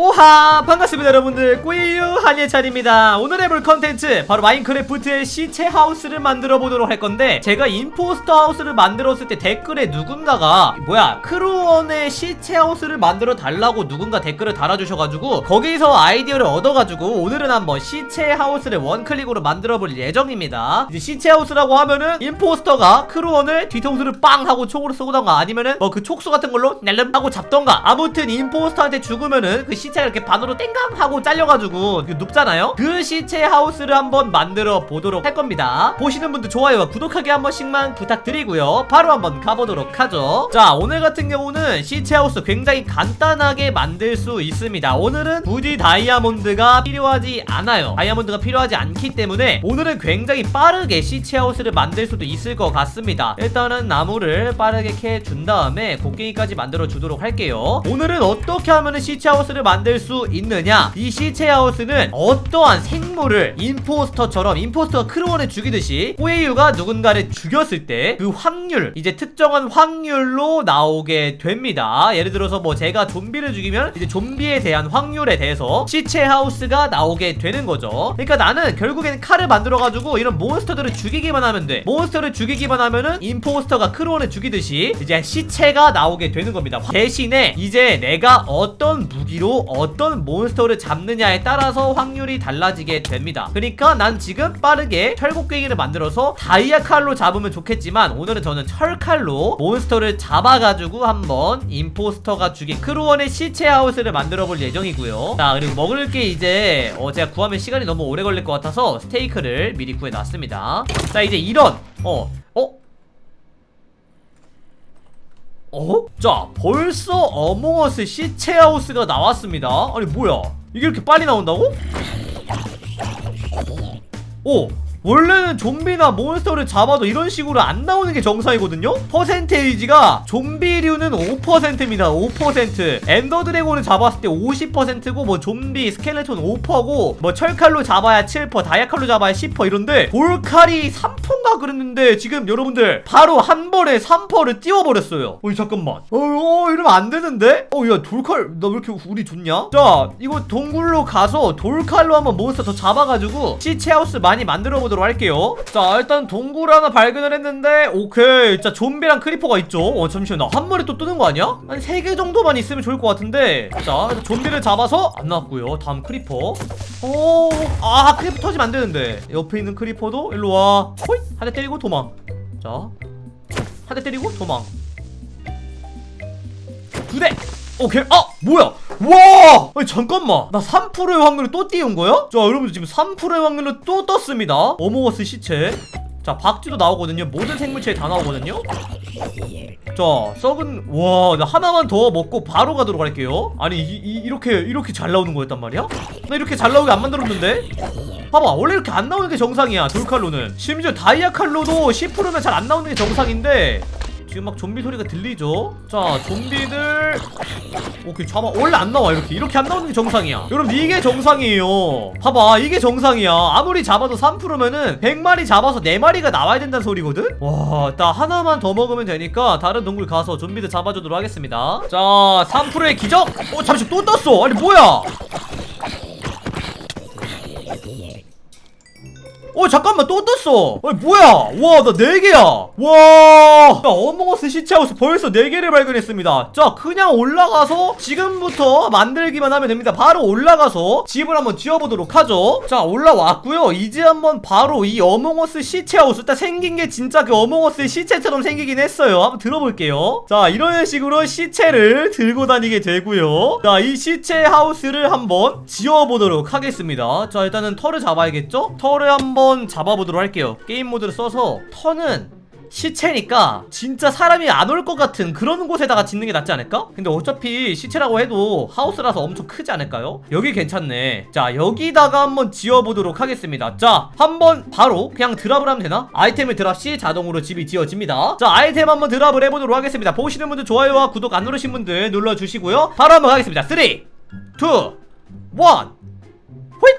꼬하! 반갑습니다 여러분들. 꼬이유 한예찬입니다. 오늘 해볼 컨텐츠 바로 마인크래프트의 시체 하우스를 만들어 보도록 할 건데 제가 임포스터 하우스를 만들었을 때 댓글에 누군가가 뭐야 크루원의 시체 하우스를 만들어 달라고 누군가 댓글을 달아주셔가지고 거기서 아이디어를 얻어가지고 오늘은 한번 시체 하우스를 원클릭으로 만들어 볼 예정입니다. 이제 시체 하우스라고 하면은 임포스터가 크루원을 뒤통수를 빵 하고 총으로 쏘던가 아니면은 뭐 그 촉수 같은 걸로 날름 하고 잡던가. 아무튼 임포스터한테 죽으면은 그 시 체가 이렇게 반으로 땡강 하고 잘려가지고 그 눕잖아요? 그 시체 하우스를 한번 만들어 보도록 할 겁니다. 보시는 분들 좋아요와 구독하기 한 번씩만 부탁드리고요. 바로 한번 가보도록 하죠. 자 오늘 같은 경우는 시체 하우스 굉장히 간단하게 만들 수 있습니다. 오늘은 굳이 다이아몬드가 필요하지 않아요. 다이아몬드가 필요하지 않기 때문에 오늘은 굉장히 빠르게 시체 하우스를 만들 수도 있을 것 같습니다. 일단은 나무를 빠르게 캐준 다음에 곡괭이까지 만들어 주도록 할게요. 오늘은 어떻게 하면 시체 하우스를 만들 수 있느냐? 이 시체 하우스는 어떠한 생물을 임포스터처럼 임포스터가 크루원을 죽이듯이 꼬에유가 누군가를 죽였을 때 그 확률 이제 특정한 확률로 나오게 됩니다. 예를 들어서 뭐 제가 좀비를 죽이면 이제 좀비에 대한 확률에 대해서 시체 하우스가 나오게 되는 거죠. 그러니까 나는 결국에는 칼을 만들어 가지고 이런 몬스터들을 죽이기만 하면 돼. 몬스터를 죽이기만 하면은 임포스터가 크루원을 죽이듯이 이제 시체가 나오게 되는 겁니다. 대신에 이제 내가 어떤 무기로 어떤 몬스터를 잡느냐에 따라서 확률이 달라지게 됩니다. 그러니까 난 지금 빠르게 철곡괭이를 만들어서 다이아 칼로 잡으면 좋겠지만 오늘은 저는 철칼로 몬스터를 잡아가지고 한번 임포스터가 죽인 크루원의 시체 하우스를 만들어 볼 예정이고요. 자 그리고 먹을 게 이제 어 제가 구하면 시간이 너무 오래 걸릴 것 같아서 스테이크를 미리 구해놨습니다. 자 이제 이런. 어 어? 어? 자 벌써 어몽어스 시체 하우스가 나왔습니다 아니 뭐야 이게 이렇게 빨리 나온다고? 오 원래는 좀비나 몬스터를 잡아도 이런 식으로 안 나오는 게 정상이거든요? 퍼센테이지가 좀비류는 5%입니다 5% 엔더 드래곤을 잡았을 때 50%고 뭐 좀비 스켈레톤 5%고 뭐 철칼로 잡아야 7% 다이아칼로 잡아야 10% 이런데 돌칼이 3%인가 그랬는데 지금 여러분들 바로 한 번에 3%를 띄워버렸어요 어이 잠깐만 어, 어 이러면 안 되는데? 어 야 돌칼 나 왜 이렇게 우리 좋냐? 자 이거 동굴로 가서 돌칼로 한번 몬스터 더 잡아가지고 시체하우스 많이 만들어 보 도록 할게요. 자 일단 동굴 하나 발견을 했는데 오케이. 자 좀비랑 크리퍼가 있죠. 어 잠시만. 나 한 마리 또 뜨는 거 아니야? 한 세 개 정도만 있으면 좋을 것 같은데. 자 좀비를 잡아서 안 나왔고요. 다음 크리퍼. 오아 크리퍼 터지면 안 되는데. 옆에 있는 크리퍼도 일로 와. 호이 한대 때리고 도망. 자한 대 때리고 도망. 두대. 오케이. 아 뭐야 와! 아니 잠깐만. 나 3%의 확률을 또 띄운 거야? 자 여러분들 지금 3%의 확률로 또 떴습니다. 어몽어스 시체. 자 박쥐도 나오거든요. 모든 생물체에 다 나오거든요. 자 썩은 와 나 하나만 더 먹고 바로 가도록 할게요. 아니 이, 렇게 이렇게 잘 나오는 거였단 말이야? 나 이렇게 잘 나오게 안 만들었는데? 봐봐 원래 이렇게 안 나오는 게 정상이야 돌칼로는. 심지어 다이아 칼로도 10%면 잘 안 나오는 게 정상인데 지금 막 좀비 소리가 들리죠? 자 좀비들. 오케이 잡아. 원래 안 나와 이렇게. 이렇게 안 나오는 게 정상이야. 여러분 이게 정상이에요. 봐봐 이게 정상이야. 아무리 잡아도 3%면은 100마리 잡아서 4마리가 나와야 된다는 소리거든? 와나 하나만 더 먹으면 되니까 다른 동굴 가서 좀비들 잡아주도록 하겠습니다. 자 3%의 기적? 어 잠시 또 떴어. 아니 뭐야 어 잠깐만 또 떴어. 아니 뭐야? 와 나 4개야. 와. 자, 어몽어스 시체하우스 벌써 4개를 발견했습니다. 자 그냥 올라가서 지금부터 만들기만 하면 됩니다. 바로 올라가서 집을 한번 지어보도록 하죠. 자 올라왔고요. 이제 한번 바로 이 어몽어스 시체하우스 딱 생긴 게 진짜 그 어몽어스의 시체처럼 생기긴 했어요. 한번 들어볼게요. 자 이런 식으로 시체를 들고 다니게 되고요. 자 이 시체 하우스를 한번 지어보도록 하겠습니다. 자 일단은 털을 잡아야겠죠? 털을 한번 잡아보도록 할게요 게임 모드를 써서 털은 시체니까 진짜 사람이 안 올 것 같은 그런 곳에다가 짓는 게 낫지 않을까? 근데 어차피 시체라고 해도 하우스라서 엄청 크지 않을까요? 여기 괜찮네 자 여기다가 한번 지어보도록 하겠습니다 자 한번 바로 그냥 드랍을 하면 되나? 아이템을 드랍 시 자동으로 집이 지어집니다 자 아이템 한번 드랍을 해보도록 하겠습니다 보시는 분들 좋아요와 구독 안 누르신 분들 눌러주시고요 바로 한번 가겠습니다 3 2 1 호잇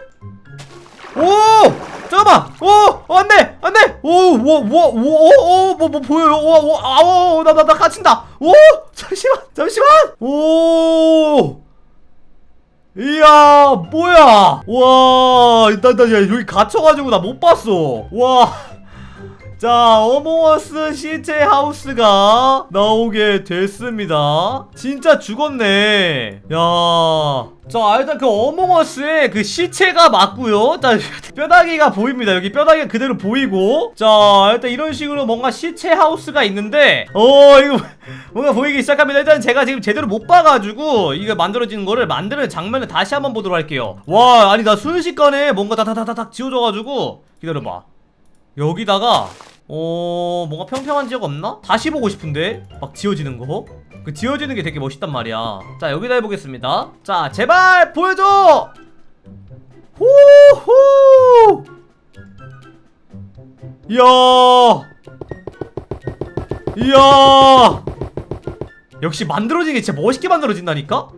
오! 잠깐만! 오! 안돼! 안 돼! 오! 와! 와! 와! 오! 뭐, 뭐 보여요? 와! 와! 아우! 나, 나, 나 갇힌다! 오! 잠시만! 잠시만! 오! 이야 뭐야 와 일단 나 여기 갇혀가지고 나 못 봤어 와 자, 어몽어스 시체 하우스가 나오게 됐습니다. 진짜 죽었네. 야. 자, 일단 그 어몽어스의 그 시체가 맞고요. 자, 뼈다귀가 보입니다. 여기 뼈다귀가 그대로 보이고. 자, 일단 이런 식으로 뭔가 시체 하우스가 있는데, 어, 이거 뭔가 보이기 시작합니다. 일단 제가 지금 제대로 못 봐가지고 이거 만들어지는 거를 만드는 장면을 다시 한번 보도록 할게요. 와, 아니 나 순식간에 뭔가 다다다다닥 지워져가지고 기다려봐. 여기다가 어 뭔가 평평한 지역 없나? 다시 보고 싶은데 막 지워지는 거. 그 지워지는 게 되게 멋있단 말이야. 자 여기다 해보겠습니다. 자 제발 보여줘. 호호. 이야. 이야. 역시 만들어진 게 진짜 멋있게 만들어진다니까?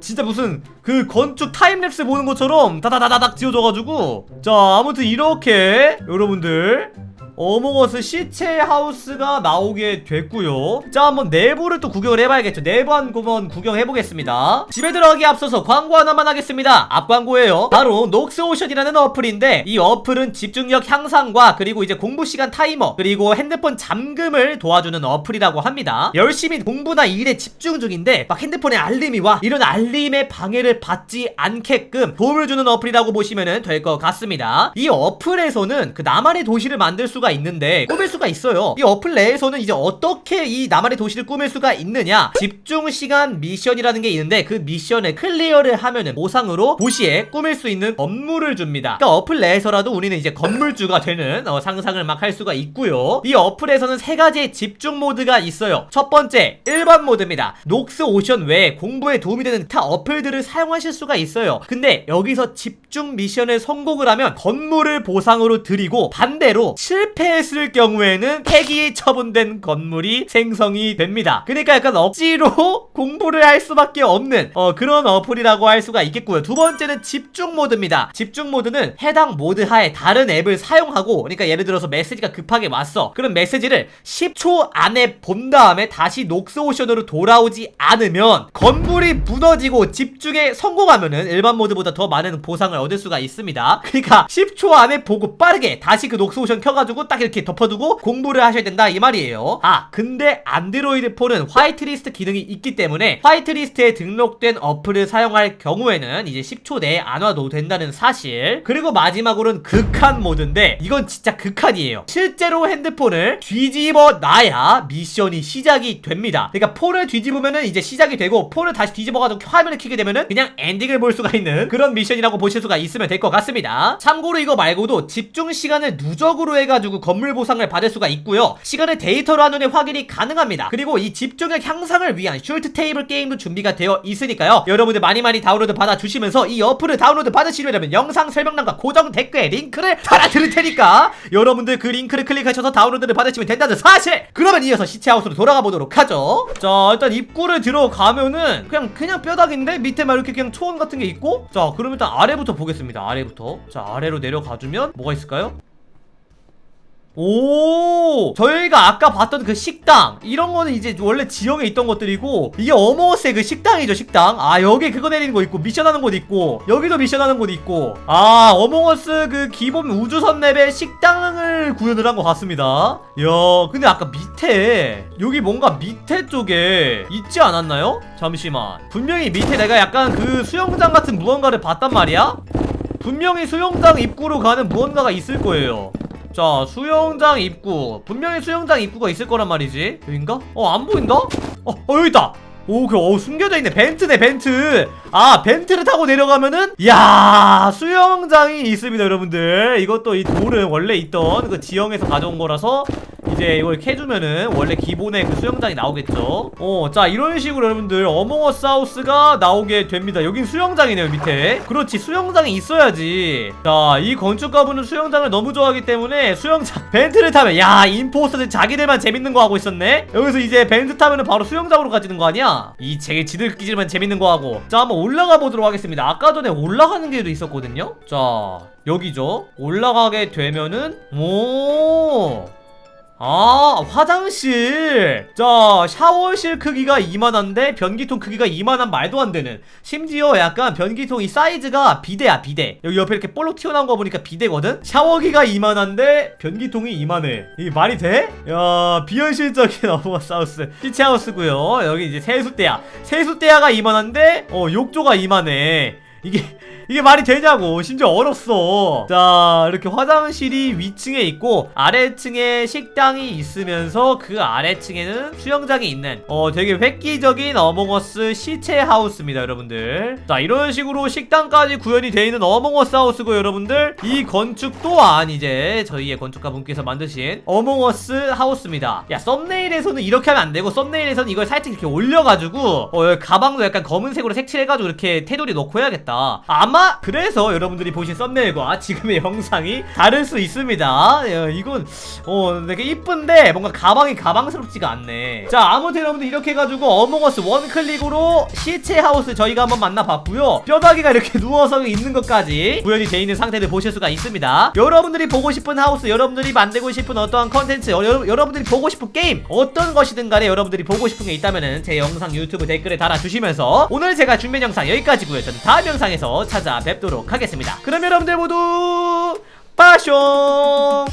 진짜 무슨 그 건축 타임랩스 보는 것처럼 다다다다닥 지어져가지고 자 아무튼 이렇게 여러분들 어몽어스 시체 하우스가 나오게 됐고요. 자 한번 내부를 또 구경을 해봐야겠죠. 내부 한번 구경해보겠습니다. 집에 들어가기 앞서서 광고 하나만 하겠습니다. 앞광고예요. 바로 녹스오션이라는 어플인데 이 어플은 집중력 향상과 그리고 이제 공부시간 타이머 그리고 핸드폰 잠금을 도와주는 어플이라고 합니다. 열심히 공부나 일에 집중 중인데 막 핸드폰에 알림이 와 이런 알림에 방해를 받지 않게끔 도움을 주는 어플이라고 보시면 될 것 같습니다. 이 어플에서는 그 나만의 도시를 만들 수가 있는데 꾸밀 수가 있어요. 이 어플 내에서는 이제 어떻게 이 나만의 도시를 꾸밀 수가 있느냐? 집중 시간 미션이라는 게 있는데 그 미션을 클리어를 하면은 보상으로 도시에 꾸밀 수 있는 건물을 줍니다. 그러니까 어플 내에서라도 우리는 이제 건물주가 되는 어, 상상을 막 할 수가 있고요. 이 어플에서는 세 가지의 집중 모드가 있어요. 첫 번째 1번 모드입니다. 녹스 오션 외에 공부에 도움이 되는 타 어플들을 사용하실 수가 있어요. 근데 여기서 집중 미션을 성공을 하면 건물을 보상으로 드리고 반대로 실패 했을 경우에는 폐기 처분된 건물이 생성이 됩니다. 그러니까 약간 억지로 공부를 할 수밖에 없는 어, 그런 어플이라고 할 수가 있겠고요. 두 번째는 집중 모드입니다. 집중 모드는 해당 모드 하에 다른 앱을 사용하고 그러니까 예를 들어서 메시지가 급하게 왔어. 그럼 메시지를 10초 안에 본 다음에 다시 녹스오션으로 돌아오지 않으면 건물이 무너지고 집중에 성공하면은 일반 모드보다 더 많은 보상을 얻을 수가 있습니다. 그러니까 10초 안에 보고 빠르게 다시 그 녹스오션 켜가지고 딱 이렇게 덮어두고 공부를 하셔야 된다 이 말이에요. 아 근데 안드로이드 폰은 화이트리스트 기능이 있기 때문에 화이트리스트에 등록된 어플을 사용할 경우에는 이제 10초 내에 안 와도 된다는 사실. 그리고 마지막으로는 극한 모드인데 이건 진짜 극한이에요. 실제로 핸드폰을 뒤집어 놔야 미션이 시작이 됩니다. 그러니까 폰을 뒤집으면은 이제 시작이 되고 폰을 다시 뒤집어가지고 화면을 켜게 되면은 그냥 엔딩을 볼 수가 있는 그런 미션이라고 보실 수가 있으면 될 것 같습니다. 참고로 이거 말고도 집중 시간을 누적으로 해가지고 건물 보상을 받을 수가 있고요. 시간을 데이터로 한 눈에 확인이 가능합니다. 그리고 이 집중력 향상을 위한 슐트 테이블 게임도 준비가 되어 있으니까요. 여러분들 많이 많이 다운로드 받아주시면서 이 어플을 다운로드 받으시려면 영상 설명란과 고정 댓글에 링크를 달아드릴 테니까 여러분들 그 링크를 클릭하셔서 다운로드를 받으시면 된다는 사실! 그러면 이어서 시체하우스로 돌아가 보도록 하죠. 자 일단 입구를 들어가면은 그냥 그냥 뼈다귀인데? 밑에 막 이렇게 그냥 초원 같은 게 있고? 자 그럼 일단 아래부터 보겠습니다 아래부터. 자 아래로 내려가주면 뭐가 있을까요? 오! 저희가 아까 봤던 그 식당. 이런 거는 이제 원래 지형에 있던 것들이고 이게 어머스의 그 식당이죠 식당. 아 여기 그거 내리는 거 있고 미션하는 곳 있고 여기도 미션하는 곳 있고. 아 어몽어스 그 기본 우주선 맵의 식당을 구현을 한 것 같습니다. 야 근데 아까 밑에 여기 뭔가 밑에 쪽에 있지 않았나요? 잠시만. 분명히 밑에 내가 약간 그 수영장 같은 무언가를 봤단 말이야? 분명히 수영장 입구로 가는 무언가가 있을 거예요 자 수영장 입구 분명히 수영장 입구가 있을 거란 말이지 여긴가? 어 안 보인다? 어, 어 여기 있다 오, 그, 어, 숨겨져 있네. 벤트네, 벤트. 아, 벤트를 타고 내려가면은, 야 수영장이 있습니다, 여러분들. 이것도 이 돌은 원래 있던 그 지형에서 가져온 거라서, 이제 이걸 캐주면은, 원래 기본의 그 수영장이 나오겠죠. 어, 자, 이런 식으로 여러분들, 어몽어스 하우스가 나오게 됩니다. 여긴 수영장이네요, 밑에. 그렇지, 수영장이 있어야지. 자, 이 건축가분은 수영장을 너무 좋아하기 때문에, 수영장, 벤트를 타면, 야, 임포스터들 자기들만 재밌는 거 하고 있었네? 여기서 이제 벤트 타면은 바로 수영장으로 가지는 거 아니야? 이 제게 지들끼리만 재밌는 거 하고 자 한번 올라가 보도록 하겠습니다 아까 전에 올라가는 길도 있었거든요 자 여기죠 올라가게 되면은 오 아 화장실. 자 샤워실 크기가 이만한데 변기통 크기가 이만한 말도 안 되는. 심지어 약간 변기통 이 사이즈가 비대야 비대. 여기 옆에 이렇게 볼록 튀어나온 거 보니까 비대거든? 샤워기가 이만한데 변기통이 이만해. 이게 말이 돼? 야 비현실적인 어머 사우스. 피치하우스고요. 여기 이제 세수대야. 세수대야가 이만한데 어 욕조가 이만해. 이게 이게 말이 되냐고. 심지어 얼었어. 자 이렇게 화장실이 위층에 있고 아래층에 식당이 있으면서 그 아래층에는 수영장이 있는 어 되게 획기적인 어몽어스 시체 하우스입니다 여러분들. 자 이런 식으로 식당까지 구현이 되어 있는 어몽어스 하우스고 여러분들 이 건축 또한 이제 저희의 건축가 분께서 만드신 어몽어스 하우스입니다. 야 썸네일에서는 이렇게 하면 안 되고 썸네일에서는 이걸 살짝 이렇게 올려가지고 어 가방도 약간 검은색으로 색칠해가지고 이렇게 테두리 넣고 해야겠다. 아마 그래서 여러분들이 보신 썸네일과 지금의 영상이 다를 수 있습니다. 야, 이건 어 되게 이쁜데 뭔가 가방이 가방스럽지가 않네. 자 아무튼 여러분들 이렇게 해가지고 어몽어스 원클릭으로 시체 하우스 저희가 한번 만나봤고요. 뼈다귀가 이렇게 누워서 있는 것까지 구현이 돼 있는 상태를 보실 수가 있습니다. 여러분들이 보고 싶은 하우스 여러분들이 만들고 싶은 어떠한 컨텐츠 여, 여- 여러분들이 보고 싶은 게임 어떤 것이든 간에 여러분들이 보고 싶은 게 있다면은 제 영상 유튜브 댓글에 달아주시면서 오늘 제가 준비한 영상 여기까지고요. 저는 다음 영상에서 찾아 찾아뵙도록 하겠습니다. 그럼 여러분들 모두 빠숑